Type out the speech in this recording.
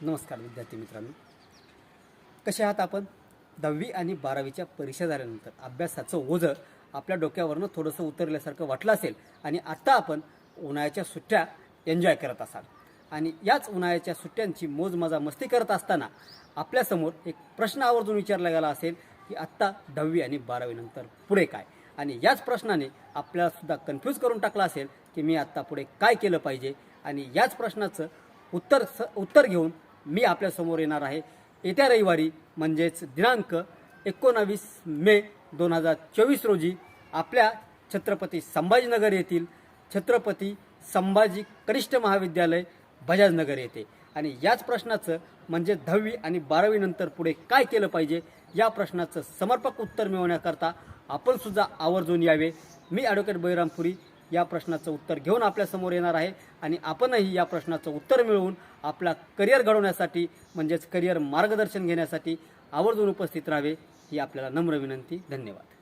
नमस्कार विद्यार्थी मित्रांनो. कसे आहात आपण? दहावी आणि बारावीच्या परीक्षा झाल्यानंतर अभ्यासाचं ओझं आपल्या डोक्यावरनं थोडंसं उतरल्यासारखं वाटलं असेल आणि आत्ता आपण उन्हाळ्याच्या सुट्ट्या एन्जॉय करत असाल. आणि याच उन्हाळ्याच्या सुट्ट्यांची मोजमजा मस्ती करत असताना आपल्यासमोर एक प्रश्न आवर्जून विचारला गेला असेल की आत्ता दहावी आणि बारावीनंतर पुढे काय? आणि याच प्रश्नाने आपल्यालासुद्धा कन्फ्यूज करून टाकला असेल की मी आत्ता पुढे काय केलं पाहिजे? आणि याच प्रश्नाचं उत्तर स उत्तर घेऊन मी आपल्यासमोर येणार आहे. येत्या रविवारी म्हणजेच दिनांक एकोणावीस मे दोन हजार चोवीस रोजी आपल्या छत्रपती संभाजीनगर येथील छत्रपती संभाजी कनिष्ठ महाविद्यालय बजाजनगर येथे. आणि याच प्रश्नाचं म्हणजे दहावी आणि बारावीनंतर पुढे काय केलं पाहिजे या प्रश्नाचं समर्पक उत्तर मिळवण्याकरता आपण सुद्धा आवर्जून यावे. मी ॲडव्होकेट बैरामपुरी या प्रश्नाचं उत्तर घेऊन आपल्यासमोर येणार आहे. आणि आपणही या प्रश्नाचं उत्तर मिळवून आपला करिअर घडवण्यासाठी म्हणजेच करिअर मार्गदर्शन घेण्यासाठी आवर्जून उपस्थित राहावे ही आपल्याला नम्र विनंती. धन्यवाद.